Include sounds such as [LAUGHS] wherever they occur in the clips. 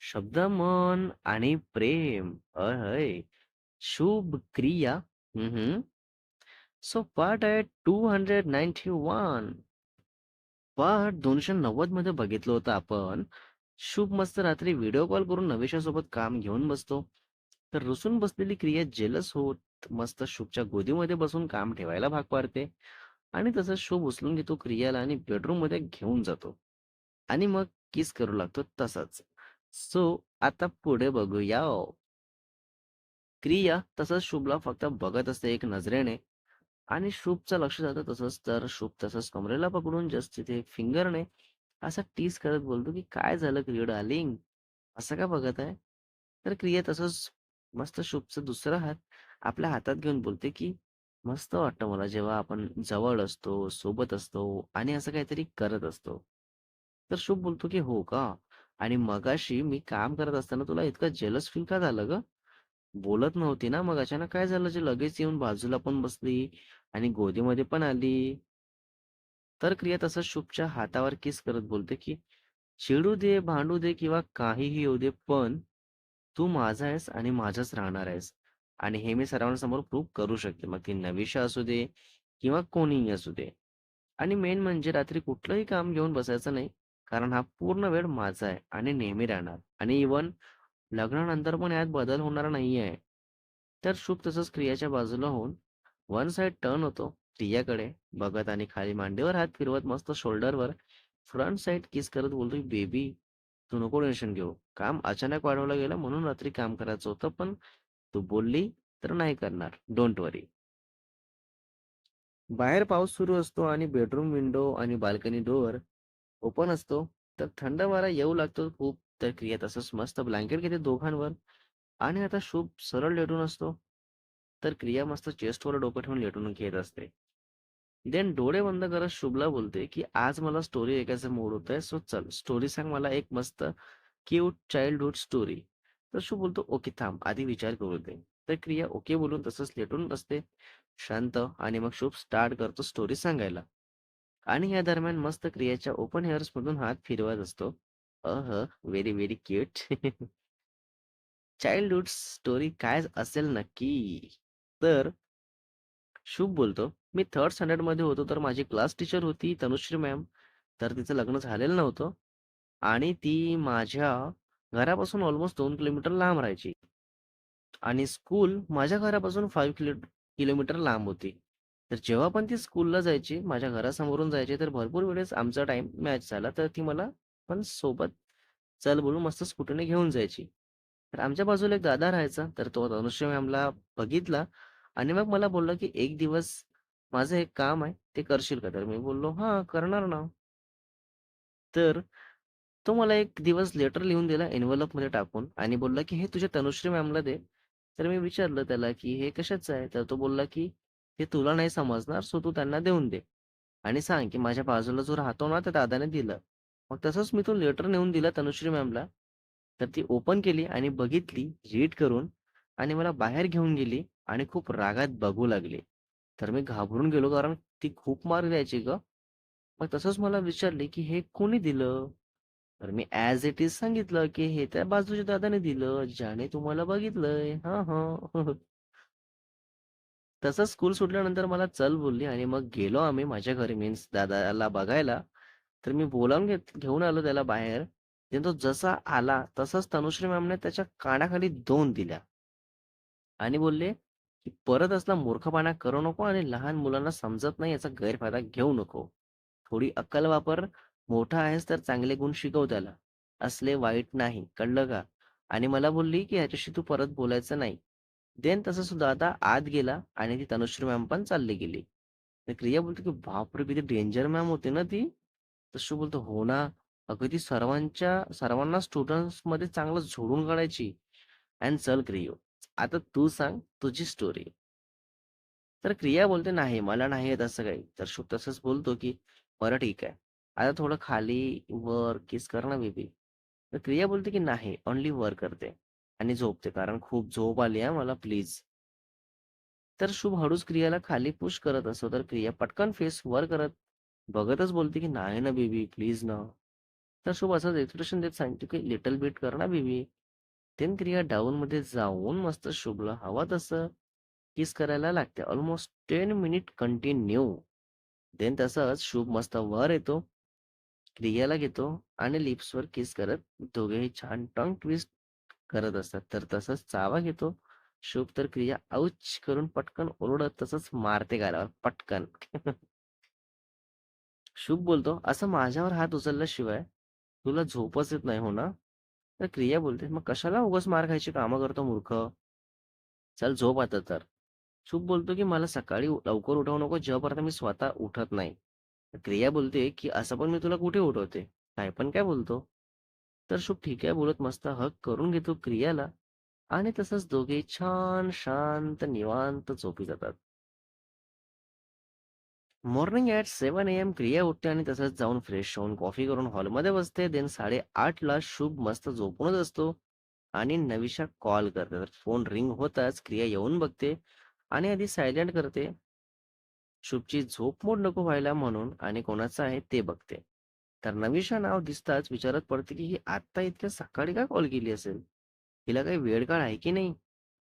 शब्द, मन आणि प्रेम. अय Shubh Kriya. Hmm so part आहे 291. पार्ट 290 मध्ये बघितलं होतं आपण. शुभ मस्त रात्री व्हिडिओ कॉल करून नवेशासोबत काम घेऊन बसतो. तर रुसून बसलेली क्रिया जेलस होत मस्त शुभच्या गोदीमध्ये बसून काम ठेवायला भाग पाडते आणि तसं शुभ उचलून घेतो क्रियाला आणि बेडरूममध्ये घेऊन जातो आणि मग किस करू लागतो तसाच. सो आता पुढे बघूया. क्रिया तसंच शुभला फक्त बघत असते एक नजरेने आणि शुभचं लक्ष जातं तसंच तर शुभ तसंच कमरेला पकडून जस्ट तिथे फिंगरने असा टीस करत बोलतो, की "काय झालं क्रिया डार्लिंग? असं का बघत आहे?" तर क्रिया तसंच मस्त शुभचा दुसरा हात आपल्या हातात घेऊन बोलते, की "मस्त वाटतं मला जेव्हा आपण जवळ असतो, सोबत असतो आणि असं काहीतरी करत असतो." तर शुभ बोलतो, की "हो का? आणि मगाशी मी काम करत असताना तुला इतकं जेलस फील का झालं ग बोलत नव्हती ना, मग अचानक काय झालं जे लगेच येऊन बाजूला पण बसली आणि गोदीमध्ये पण आली?" तर क्रिया तसं शुभच्या हातावर किस करत बोलते, की "चिडू दे, भांडू दे किंवा काहीही येऊ दे, पण तू माझा आहेस आणि माझाच राहणार आहेस आणि हे मी सर्वांसमोर प्रूव्ह करू शकते. मग ती नविशा असू दे किंवा कोणीही असू दे. आणि मेन म्हणजे रात्री कुठलंही काम घेऊन बसायचं नाही, कारण हा पूर्ण वेळ माझा आहे आणि नेहमी राहणार आणि इव्हन लग्नानंतर पण यात बदल होणार नाहीये." तर शुभ तसंच क्रियाच्या बाजूला होऊन वन साइड टर्न होतो प्रियाकडे बघत आणि खाली मांडीवर हात फिरवत मस्त शोल्डरवर फ्रंट साइड किस करत बोलतोय, "बेबी, तू नको टेन्शन घेऊ. काम अचानक वाढवलं गेलं म्हणून रात्री काम करायचं होतं, पण तू बोलली तर नाही करणार. Don't worry." बाहेर पाऊस सुरू असतो आणि बेडरूम विंडो आणि बाल्कनी डोअर ओपन असतो. तर थंड वारा येऊ लागतो खूप. तर क्रिया तसंच मस्त ब्लँकेट घेते दोघांवर आणि आता शुभ सरळ लेटून असतो. तर क्रिया मस्त चेस्टवर डोकं ठेवून लेटून घेत असते. देन डोळे बंद करत शुभला बोलते, की "आज मला स्टोरी ऐकायचं मूड होतोय, सो चल स्टोरी सांग मला एक मस्त क्यूट चाइल्डहूड स्टोरी." तर शुभ बोलतो, "ओके थांब, आधी विचार करू दे." तर क्रिया ओके बोलून तसंच लेटून असते शांत आणि मग शुभ स्टार्ट करतो स्टोरी सांगायला. आणि या दरम्यान मस्त क्रियाच्या ओपन हेअर्स मधून हात फिरवत असतो. अह very, very cute. Childhood story काय असेल नक्की? तर शुभ बोलतो, "मी थर्ड स्टँडर्डमध्ये होतो, तर माझी क्लास टीचर होती तनुश्री मॅम. तर तिचं लग्न झालेलं नव्हतं आणि ती माझ्या घरापासून ऑलमोस्ट दोन किलोमीटर लांब राहायची आणि स्कूल माझ्या घरापासून फाईव्ह किलो किलोमीटर लांब होती. तर जेव्हा पण ती स्कूलला जायची, माझ्या घरासमोरून जायची, तर भरपूर वेळेस आमचा टाइम मॅच झाला, तर ती मला पण सोबत चल बोलून मस्त स्कूटीने घेऊन जायची. तर आमच्या बाजूला एक दादा राहायचा, तर तो तनुश्री मॅमला बघितला आणि मग मला बोलला, की "एक दिवस माझं एक काम आहे, ते करशील का?" तर मी बोललो, हा करणार ना." तर तो मला एक दिवस लेटर लिहून दिला एन्व्हलपमध्ये टाकून आणि बोलला, की "हे तुझ्या तनुश्री मॅमला दे." तर मी विचारलं त्याला, की "हे कशाचं आहे?" तर तो बोलला, की "हे तुला नाही समजणार, सो तू त्यांना देऊन दे आणि सांग, की माझ्या बाजूला जो राहतो ना, त्या दादाने दिलं." मग तसंच मी तो लेटर नेऊन दिला तनुश्री मॅमला. तर ती ओपन केली आणि बघितली रीड करून आणि मला बाहेर घेऊन गेली आणि खूप रागात बघू लागली. तर मी घाबरून गेलो कारण ती खूप मार द्यायची ग मग तसंच मला विचारले, की "हे कोणी दिलं?" तर मी ॲज इट इज सांगितलं, की "हे त्या बाजूच्या दादाने दिलं, ज्याने तुम्हाला बघितलंय." हा हा तसंच स्कूल सुटल्यानंतर मला चल बोलली आणि मग गेलो आम्ही माझ्या घरी मीन्स दादाला बघायला. तर मी बोलावून घेत घेऊन आलो त्याला बाहेर. आणि तो जसा आला तसंच तनुश्री मॅमने त्याच्या कानाखाली 2 दिल्या आणि बोलले, की "परत असला मूर्खपणा करू नको आणि लहान मुलांना समजत नाही याचा गैरफायदा घेऊ नको. थोडी अक्कल वापर. मोठा आहेस तर चांगले गुण शिकव त्याला. असले वाईट नाही, कळलं का?" आणि मला बोलली, की "ह्याच्याशी तू परत बोलायचं नाही." देन तसं सुद्धा आता आत गेला आणि ती तनुश्री मॅम पण चालली गेली. क्रिया बोलते, की "बापरे! किती डेंजर मॅम होती ना ती." तशी बोलतो, "हो ना. अगं ती सर्वांच्या सर्वांना स्टुडंट्समध्ये चांगलं झोडून काढायची." अँड चल क्रियो, आता तू सांग तुझी स्टोरी. तर क्रिया बोलते, "नाही, मला नाही येत असं काही." तर शुभ तसंच बोलतो, की "बरं ठीक आहे. आता थोडं खाली वर किस कर ना बेबी." तर क्रिया बोलते, की "नाही, ओनली वर करते." आणि झोपते. कारण खूप झोप आली आहे मला प्लीज. तर शुभ हळूच क्रियाला खाली पुश करत असतो, तर क्रिया पटकन फेस वर करत बघतच बोलते, की "नाही ना बेबी, प्लीज ना." तर शुभ असंच एक्सप्रेशन देत सांगतो की लिटल बीट कर ना बेबी. तेन क्रिया डाऊन मध्ये जाऊन मस्त शुभला हवा तसं किस करायला लागते. Almost ten minute continue then तसंच शुभ मस्त वर येतो क्रियाला घेतो आणि लिप्सवर किस करत दोघेही छान टंग ट्विस्ट करत असतात. तर तसंच चावा घेतो. शुभ तर क्रिया औच करून पटकन ओरडत तसंच मारते गालावर. पटकन. शुभ बोलतो. असं माझ्यावर हात उचलल्याशिवाय तुला झोपच येत नाही हो ना? तर क्रिया बोलते मग कशाला उगाच मार खायची कामं करतो मूर्ख? चल झोप आता तर. शुभ बोलतो की मला सकाळी लवकर उठवू नको जेव्हापर्यंत मी स्वतः उठत नाही. क्रिया बोलते की असं पण मी तुला कुठे उठवते? काय पण काय बोलतो? तर शुभ ठीक आहे. बोलत मस्त हक करून घेतो क्रियाला. आणि तसंच दोघे छान शांत निवांत झोपी जातात. Morning at seven A M Kriya उठते आणि तसंच जाऊन फ्रेश होऊन कॉफी करून हॉलमध्ये बसते. देन ला शुभ मस्त झोपूनच असतो. आणि नविशा कॉल करते. तर फोन रिंग होताच क्रिया येऊन बघते आणि आधी सायलेंट करते. शुभची झोप मोड नको व्हायला म्हणून आणि कोणाचं आहे ते बघते. तर नवीशा नाव दिसताच विचारत पडते की ही आत्ता इतक्या सकाळी का कॉल केली असेल? हिला काही वेळ काळ आहे की नाही?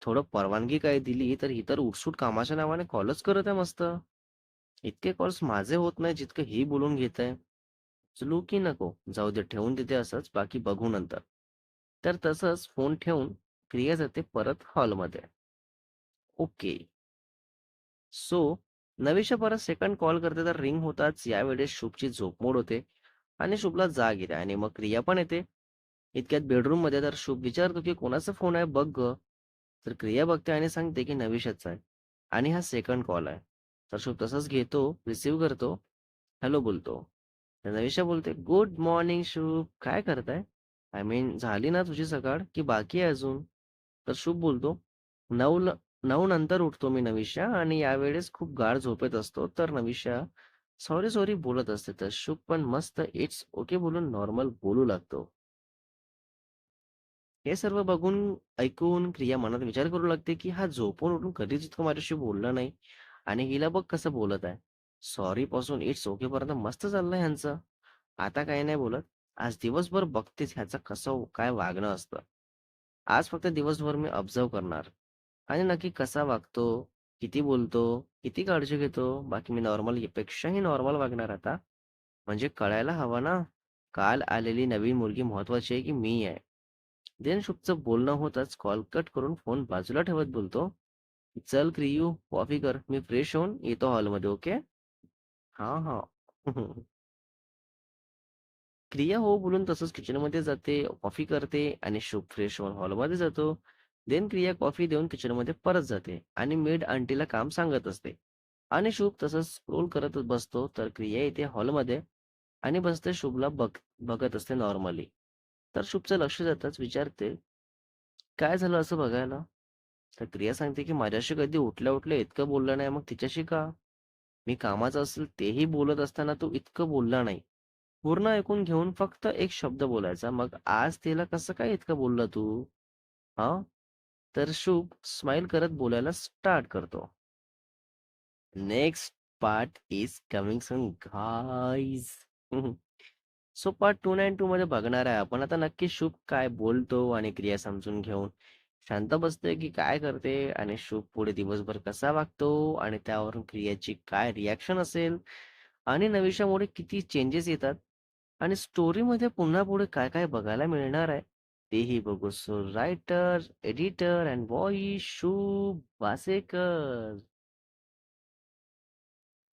थोडं परवानगी काय दिली तर ही तर उठसूट कामाच्या नावाने कॉलच करत आहे मस्त. इतके कॉल्स माझे होत नाही जितकं ही बोलून घेत आहे. चलू की नको? जाऊ दे ठेवून देते असंच बाकी बघू नंतर. तर तसंच फोन ठेवून क्रिया जाते परत हॉलमध्ये ओके. सो नवीशा परत सेकंड कॉल करते तर रिंग होताच. यावेळेस शुभची झोपमोड होते. आणि शुभला जाग येते आणि मग क्रिया पण येते. इतक्यात बेडरूममध्ये तर शुभ विचारतो की कोणाचा फोन आहे? बघ ग. तर क्रिया बघते आणि सांगते की नवीशाचा आहे. आणि हा सेकंड कॉल आहे. तर शुभ तसाच घेतो रिसीव्ह करतो. हॅलो बोलतो. तर नवीशा बोलते गुड मॉर्निंग शुभ. काय करताय? आय मीन झाली ना तुझी सकाळ? की बाकी आहे अजून? तर शुभ बोलतो नऊ नऊ नंतर उठतो मी नवीशा आणि यावेळेस खूप गाढ झोपेत असतो. तर नवीशा सॉरी सॉरी बोलत असते तर शुभ पण मस्त इट्स ओके बोलून नॉर्मल बोलू लागतो. हे सर्व बघून ऐकून क्रिया मनात विचार करू लागते की हा झोपून उठून कधीच इतकं माझ्याशी बोलला नाही आणि हिला बघ कसं बोलत आहे. सॉरी पासून इट्स ओके पर्यंत मस्त चाललंय ह्यांचं. आता काही नाही बोलत. आज दिवसभर बघतेच ह्याचं कसं काय वागणं असतं. आज फक्त दिवसभर मी ऑब्झर्व करणार. आणि नक्की कसा वागतो किती बोलतो किती काळजी घेतो? बाकी मी नॉर्मल पेक्षाही नॉर्मल वागणार आता. म्हणजे कळायला हवं ना? काल आलेली नवीन मुलगी महत्वाची आहे की मी आहे? देन शुभचं बोलणं होताच. कॉल कट करून फोन बाजूला ठेवत बोलतो. चल क्रियू कॉफी कर. मी फ्रेश होऊन येतो हॉलमध्ये ओके? हा हा. [LAUGHS] क्रिया हो बोलून तसंच किचनमध्ये जाते कॉफी करते आणि शुभ फ्रेश होऊन हॉलमध्ये जातो. देन क्रिया कॉफी देऊन किचनमध्ये परत जाते आणि मेड आंटीला काम सांगत असते. आणि शुभ तसंच स्क्रोल करत बसतो तर क्रिया येते हॉलमध्ये आणि बसते शुभला बघ बघत असते नॉर्मली. तर शुभचं लक्ष जाताच विचारते काय झालं असं बघायला? तर क्रिया सांगते की माझ्याशी कधी उठल्या उठल्या इतकं बोललं नाही मग तिच्याशी का? मी कामाचं असेल तेही बोलत असताना तू इतकं बोलला नाही. पूर्ण ऐकून घेऊन फक्त एक शब्द बोलायचा मग आज तिला कसं काय इतकं बोलला तू? हा? तर शुभ स्माइल करत बोलायला स्टार्ट करतो. Next part is coming soon guys so part two nine two मध्ये बघणार आहे आपण. आता नक्की शुभ काय बोलतो आणि क्रिया समजून घेऊन शांत बसते की काय करते आणि शुभ पुढे दिवसभर कसा वागतो आणि त्यावरून क्रियाची काय रिॲक्शन असेल आणि नविशामुळे किती चेंजेस येतात आणि स्टोरीमध्ये पुन्हा पुढे काय काय बघायला मिळणार आहे. तेही बघू. सो रायटर एडिटर अँड बॉय शू वासेकर